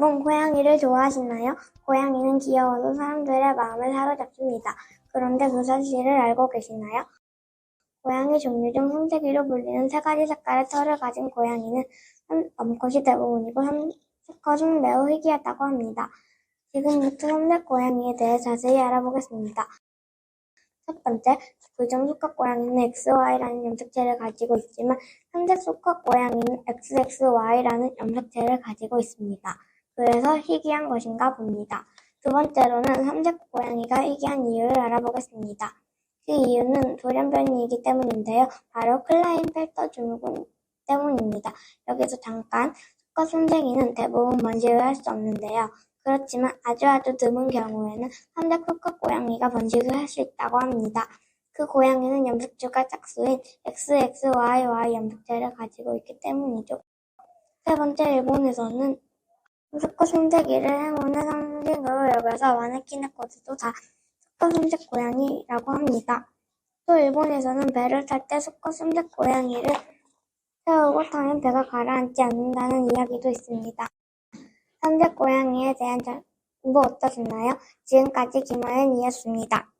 여러분, 고양이를 좋아하시나요? 고양이는 귀여워서 사람들의 마음을 사로잡습니다. 그런데 그 사실을 알고 계시나요? 고양이 종류 중 삼색이로 불리는 세 가지 색깔의 털을 가진 고양이는 삼- 암컷이 대부분이고 삼색컷은 매우 희귀하다고 합니다. 지금부터 삼색 고양이에 대해 자세히 알아보겠습니다. 첫 번째, 부정 수컷 고양이는 XY라는 염색체를 가지고 있지만 삼색 수컷 고양이는 XXY라는 염색체를 가지고 있습니다. 그래서 희귀한 것인가 봅니다. 두 번째로는 삼색 고양이가 희귀한 이유를 알아보겠습니다. 그 이유는 돌연변이이기 때문인데요. 바로 클라인 펠터 증후군 때문입니다. 여기서 잠깐 수컷 삼색이는 대부분 번식을 할 수 없는데요. 그렇지만 아주 아주 드문 경우에는 삼색 수컷 고양이가 번식을 할 수 있다고 합니다. 그 고양이는 염색체가 짝수인 XXYY 염색체를 가지고 있기 때문이죠. 세 번째, 일본에서는 수컷 삼색이를 행운의 상징으로 여겨서 마네키네코드도 다 수컷 삼색 고양이라고 합니다. 또 일본에서는 배를 탈때 수컷 삼색 고양이를 태우고 타면 배가 가라앉지 않는다는 이야기도 있습니다. 삼색 고양이에 대한 정보 어떠셨나요? 지금까지 김하연이었습니다.